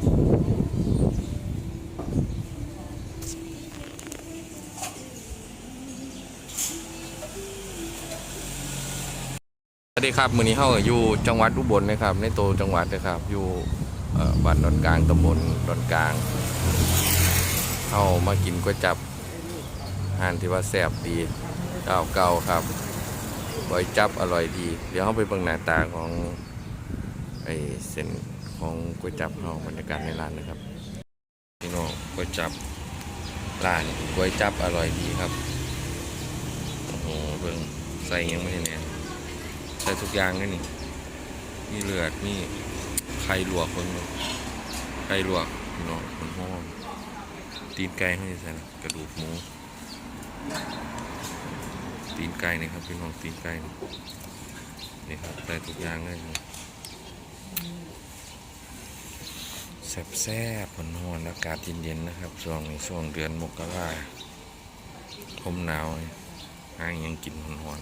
สวัสดีครับมือนี้เฮาอยู่จังหวัดอุบลนะครับ ในตัวจังหวัดนะครับ อยู่บ้านดอนกลางตำบลดอนกลางเฮามากินก๋วยจับอาหารที่ว่าแซ่บดีเก่าเก่าครับก๋วยจับอร่อยดี เดี๋ยวเฮาไปเบิ่งหน้าตาของไอ้เส้น ของก๋วยจับเฮาบรรยากาศในร้านนะครับพี่น้องก๋วยจับร้านก๋วยจับอร่อยดีครับโอ้โหเบิ่งใส่ยังไม่ได้เนี่ยใส่ทุกอย่างเลยนี่มีเลือดมีไข่ลวกคนไข่ลวกพี่น้องคนหอมตีนไก่ให้ใส่นะกระดูกหมูตีนไก่นี่ครับพี่น้องตีนไก่นี่นี่ครับใส่ทุกอย่างเลยนี่ แซ่บแซ่บๆหอนๆอากาศเย็นๆนะครับช่วงช่วงเดือนมกราคมหนาวห้างยังกินหอน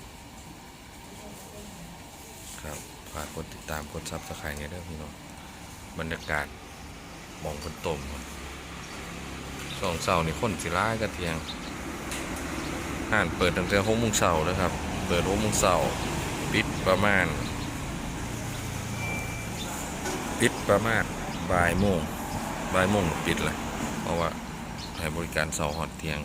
ๆครับฝากกดติดตามกดซับสไครต์ไงเด้อพี่น้องบรรยากาศมองคนตมสองเสาร์นี่คนสิร้ายกระเทียงห้านเปิดตั้งแต่หกโมงเช้าเลยครับ เปิดหกโมงเช้าปิดประมาณปิดประมาณ บ่ายโมงบ่ายโมงปิดเลยเพราะว่าให้บริการเสาร์ฮอดเที่ยง